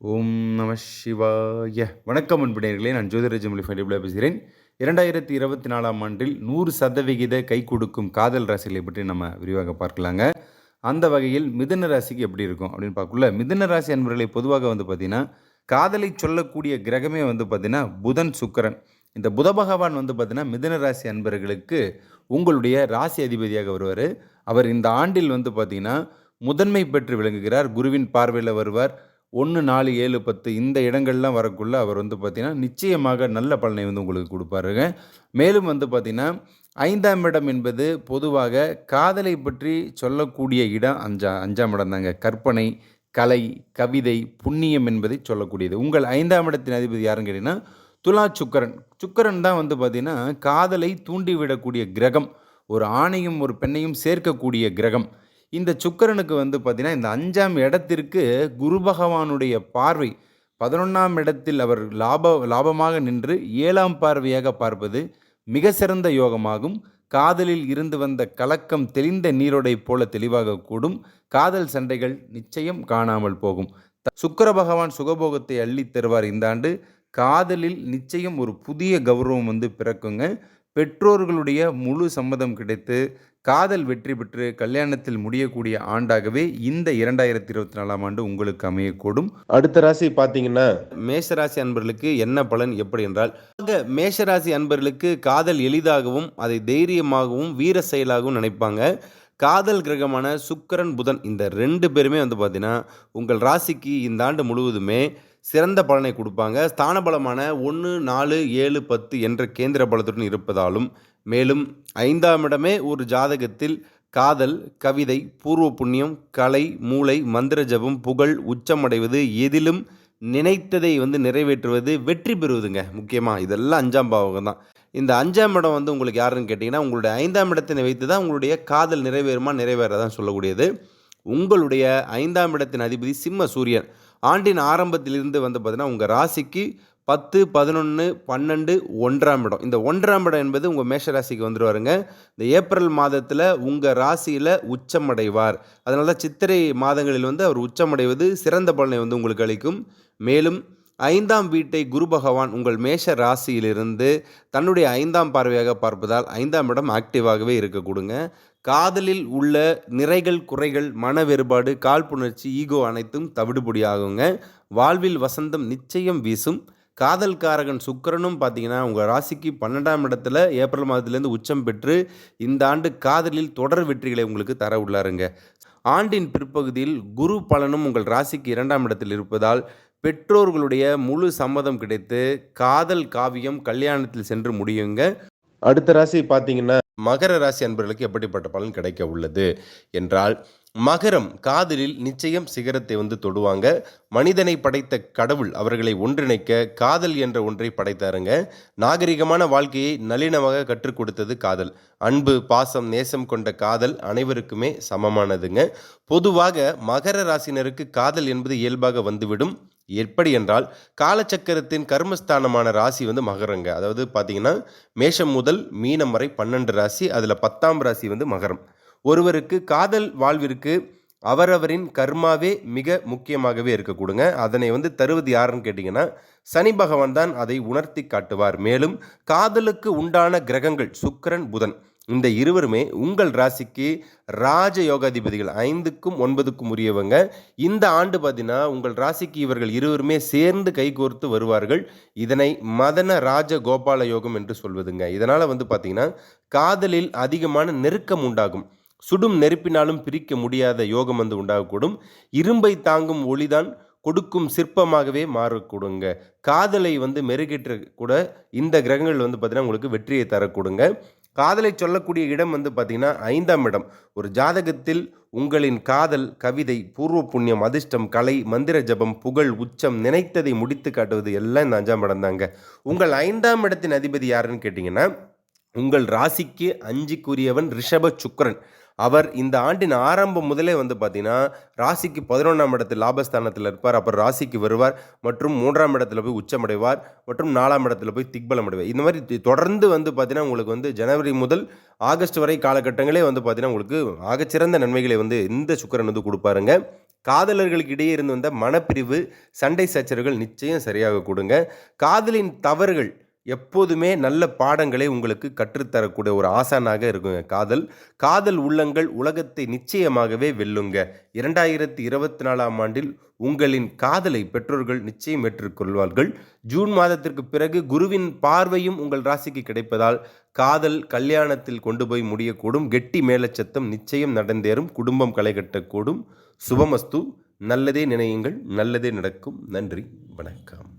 ஓம் நம சிவாய. வணக்கம் அன்பினர்களே நான் ஜோதிரஜமொழி ஃபைடிபிளாக பேசுகிறேன் இரண்டாயிரத்தி இருபத்தி நாலாம் ஆண்டில் நூறு சதவிகித கை கொடுக்கும் காதல் ராசிகளை பற்றி நம்ம விரிவாக பார்க்கலாங்க. அந்த வகையில் மிதுன ராசிக்கு எப்படி இருக்கும் அப்படின்னு பார்க்கல மிதன ராசி அன்பர்களை பொதுவாக வந்து பார்த்திங்கன்னா காதலை சொல்லக்கூடிய கிரகமே வந்து பார்த்திங்கன்னா புதன் சுக்கரன். இந்த புத பகவான் வந்து பார்த்திங்கன்னா மிதுன ராசி அன்பர்களுக்கு உங்களுடைய ராசி அதிபதியாக வருவார். அவர் இந்த ஆண்டில் வந்து பார்த்திங்கன்னா முதன்மை பெற்று விளங்குகிறார். குருவின் பார்வையில் வருவார். ஒன்று நாலு ஏழு பத்து இந்த இடங்கள்லாம் வரக்குள்ளே அவர் வந்து பார்த்திங்கன்னா நிச்சயமாக நல்ல பலனை வந்து உங்களுக்கு கொடுப்பாருங்க. மேலும் வந்து பார்த்திங்கன்னா ஐந்தாம் இடம் என்பது பொதுவாக காதலை பற்றி சொல்லக்கூடிய இடம் அஞ்சா அஞ்சாம் இடம் தாங்க. கற்பனை கலை கவிதை புண்ணியம் என்பதை சொல்லக்கூடியது. உங்கள் ஐந்தாம் இடத்தின் அதிபதி யாருன்னு கேட்டிங்கன்னா துலா சுக்கரன். சுக்கரன் தான் வந்து பார்த்திங்கன்னா காதலை தூண்டிவிடக்கூடிய கிரகம். ஒரு ஆணையும் ஒரு பெண்ணையும் சேர்க்கக்கூடிய கிரகம். இந்த சுக்கரனுக்கு வந்து பார்த்திங்கன்னா இந்த அஞ்சாம் இடத்திற்கு குரு பகவானுடைய பார்வை பதினொன்றாம் இடத்தில் அவர் லாப லாபமாக நின்று ஏழாம் பார்வையாக பார்ப்பது மிக சிறந்த யோகமாகும். காதலில் இருந்து வந்த கலக்கம் தெளிந்த நீரோடை போல தெளிவாக கூடும். காதல் சண்டைகள் நிச்சயம் காணாமல் போகும். த- பகவான் சுகபோகத்தை அள்ளித் தருவார் இந்த ஆண்டு. காதலில் நிச்சயம் ஒரு புதிய கௌரவம் வந்து பிறக்குங்க. பெற்றோர்களுடைய முழு சம்மதம் கிடைத்து காதல் வெற்றி பெற்று கல்யாணத்தில் முடியக்கூடிய ஆண்டாகவே இந்த இரண்டாயிரத்தி இருபத்தி நாலாம் ஆண்டு உங்களுக்கு அமையக்கூடும். அடுத்த ராசி பார்த்தீங்கன்னா மேஷராசி அன்பர்களுக்கு என்ன பலன் எப்படி என்றால் மேஷராசி அன்பர்களுக்கு காதல் எளிதாகவும் அதை தைரியமாகவும் வீர செயலாகவும் நினைப்பாங்க. காதல் கிரகமான சுக்கரன் புதன் இந்த ரெண்டு பேருமே வந்து பார்த்தீங்கன்னா உங்கள் ராசிக்கு இந்த ஆண்டு முழுவதுமே சிறந்த பலனை கொடுப்பாங்க. ஸ்தான பலமான ஒன்று நாலு ஏழு பத்து என்ற கேந்திர பலத்துடன் இருப்பதாலும் மேலும் ஐந்தாம் இடமே ஒரு ஜாதகத்தில் காதல் கவிதை பூர்வ புண்ணியம் கலை மூளை மந்திர ஜபம் புகழ் உச்சமடைவது எதிலும் நினைத்ததை வந்து நிறைவேற்றுவது வெற்றி பெறுவதுங்க. முக்கியமாக இதெல்லாம் அஞ்சாம் பாவகம் தான் இந்த அஞ்சாம் இடம் வந்து உங்களுக்கு யாருன்னு கேட்டிங்கன்னா உங்களுடைய ஐந்தாம் இடத்தினை வைத்து தான் உங்களுடைய காதல் நிறைவேறுமா நிறைவேறதான் சொல்லக்கூடியது. உங்களுடைய ஐந்தாம் இடத்தின் அதிபதி சிம்ம சூரியன். ஆண்டின் ஆரம்பத்திலிருந்து வந்து பார்த்திங்கன்னா உங்கள் ராசிக்கு பத்து பதினொன்று பன்னெண்டு ஒன்றாம் இடம். இந்த ஒன்றாம் இடம் என்பது உங்கள் மேஷ ராசிக்கு வந்துடுவாருங்க இந்த ஏப்ரல் மாதத்தில் உங்கள் ராசியில் உச்சமடைவார். அதனால தான் சித்திரை மாதங்களில் வந்து அவர் உச்சமடைவது சிறந்த பலனை வந்து உங்களுக்கு அளிக்கும். மேலும் ஐந்தாம் வீட்டை குரு பகவான் உங்கள் மேஷ ராசியிலிருந்து தன்னுடைய ஐந்தாம் பார்வையாக பார்ப்பதால் ஐந்தாம் இடம் ஆக்டிவாகவே இருக்க கொடுங்க காதலில் உள்ள நிறைகள் குறைகள் மன வேறுபாடு காழ்ப்புணர்ச்சி ஈகோ அனைத்தும் தவிடுபடியாகுங்க. வாழ்வில் வசந்தம் நிச்சயம் வீசும். காதல்காரகன் சுக்கரனும் பார்த்தீங்கன்னா உங்கள் ராசிக்கு பன்னெண்டாம் இடத்துல ஏப்ரல் மாதத்துலேருந்து உச்சம் பெற்று இந்த ஆண்டு காதலில் தொடர் வெற்றிகளை உங்களுக்கு தர உள்ளாருங்க. ஆண்டின் பிற்பகுதியில் குரு பலனும் உங்கள் ராசிக்கு இரண்டாம் இடத்தில் இருப்பதால் பெற்றோர்களுடைய முழு சம்மதம் கிடைத்து காதல் காவியம் கல்யாணத்தில் சென்று முடியுங்க. அடுத்த ராசி பார்த்தீங்கன்னா மகர ராசி அன்பர்களுக்கு எப்படிப்பட்ட பலன் கிடைக்க உள்ளது என்றால் மகரம் காதலில் நிச்சயம் சிகரத்தை வந்து தொடுவாங்க. மனிதனை படைத்த கடவுள் அவர்களை ஒன்றிணைக்க காதல் என்ற ஒன்றை படைத்தாருங்க. நாகரிகமான வாழ்க்கையை நளினமாக கற்றுக் கொடுத்தது காதல். அன்பு பாசம் நேசம் கொண்ட காதல் அனைவருக்குமே சமமானதுங்க. பொதுவாக மகர ராசினருக்கு காதல் என்பது இயல்பாக வந்துவிடும். எப்படி என்றால் காலச்சக்கரத்தின் கர்மஸ்தானமான ராசி வந்து மகரங்க. அதாவது பார்த்தீங்கன்னா மேஷம் முதல் மீனம் வரை பன்னெண்டு ராசி அதில் பத்தாம் ராசி வந்து மகரம். ஒருவருக்கு காதல் வாழ்விற்கு அவரவரின் கர்மாவே மிக முக்கியமாகவே இருக்க கொடுங்க அதனை வந்து தருவது யாருன்னு கேட்டிங்கன்னா சனி பகவான் தான் அதை உணர்த்தி காட்டுவார். மேலும் காதலுக்கு உண்டான கிரகங்கள் சுக்கரன் புதன். இந்த இருவருமே உங்கள் ராசிக்கு ராஜ யோகாதிபதிகள் ஐந்துக்கும் ஒன்பதுக்கும் உரியவங்க. இந்த ஆண்டு பார்த்தீங்கன்னா உங்கள் ராசிக்கு இவர்கள் இருவருமே சேர்ந்து கைகோர்த்து வருவார்கள். இதனை மதன ராஜ கோபால யோகம் என்று சொல்வதுங்க. இதனால் வந்து பார்த்தீங்கன்னா காதலில் அதிகமான நெருக்கம் உண்டாகும். சுடும் நெருப்பினாலும் பிரிக்க முடியாத யோகம் வந்து உண்டாகக்கூடும். இரும்பை தாங்கும் ஒளிதான் கொடுக்கும் சிற்பமாகவே மாறக்கூடுங்க. காதலை வந்து மெருகேற்ற கூட இந்த கிரகங்கள் வந்து பார்த்தீங்கன்னா உங்களுக்கு வெற்றியை தரக்கூடுங்க. காதலை சொல்லக்கூடிய இடம் வந்து பார்த்திங்கன்னா ஐந்தாம் இடம். ஒரு ஜாதகத்தில் உங்களின் காதல் கவிதை பூர்வ புண்ணியம் அதிர்ஷ்டம் கலை மந்திர ஜபம் புகழ் உச்சம் நினைத்ததை முடித்து காட்டுவது எல்லாம் இந்த அஞ்சாம் இடம் தாங்க. உங்கள் ஐந்தாம் இடத்தின் அதிபதி யாருன்னு கேட்டிங்கன்னா உங்கள் ராசிக்கு அஞ்சுக்குரியவன் ரிஷப சுக்கரன். அவர் இந்த ஆண்டின் ஆரம்பம் முதலே வந்து பார்த்தீங்கன்னா ராசிக்கு பதினொன்றாம் இடத்தில் லாபஸ்தானத்தில் இருப்பார். அப்புறம் ராசிக்கு வருவார் மற்றும் மூன்றாம் இடத்துல போய் உச்சமடைவார் மற்றும் நாலாம் இடத்துல போய் திக்பலம் அடைவார் இந்த மாதிரி தொடர்ந்து வந்து பார்த்தீங்கன்னா உங்களுக்கு வந்து ஜனவரி முதல் ஆகஸ்ட் வரை காலகட்டங்களே வந்து பார்த்தீங்கன்னா உங்களுக்கு ஆகச்சிறந்த நன்மைகளை வந்து இந்த சுக்கிரன் வந்து கொடுப்பாருங்க. காதலர்களுக்கு இடையே இருந்து வந்த மனப்பிரிவு சண்டை சச்சரவுகள் நிச்சயம் சரியாக கொடுங்க. காதலின் தவறுகள் எப்போதுமே நல்ல பாடங்களை உங்களுக்கு கற்றுத்தரக்கூடிய ஒரு ஆசானாக இருக்குங்க. காதல். காதல் உள்ளங்கள் உலகத்தை நிச்சயமாகவே வெல்லுங்க. இரண்டாயிரத்தி இருபத்தி நாலாம் ஆண்டில் உங்களின் காதலை பெற்றோர்கள் நிச்சயம் ஏற்றுக்கொள்வார்கள். ஜூன் மாதத்திற்கு பிறகு குருவின் பார்வையும் உங்கள் ராசிக்கு கிடைப்பதால் காதல் கல்யாணத்தில் கொண்டு போய் முடியக்கூடும். கெட்டி மேலச்சத்தம் நிச்சயம் நடந்தேறும். குடும்பம் களை கட்டக்கூடும் சுபமஸ்து. நல்லதே நினையுங்கள். நல்லதே நடக்கும். நன்றி. வணக்கம்.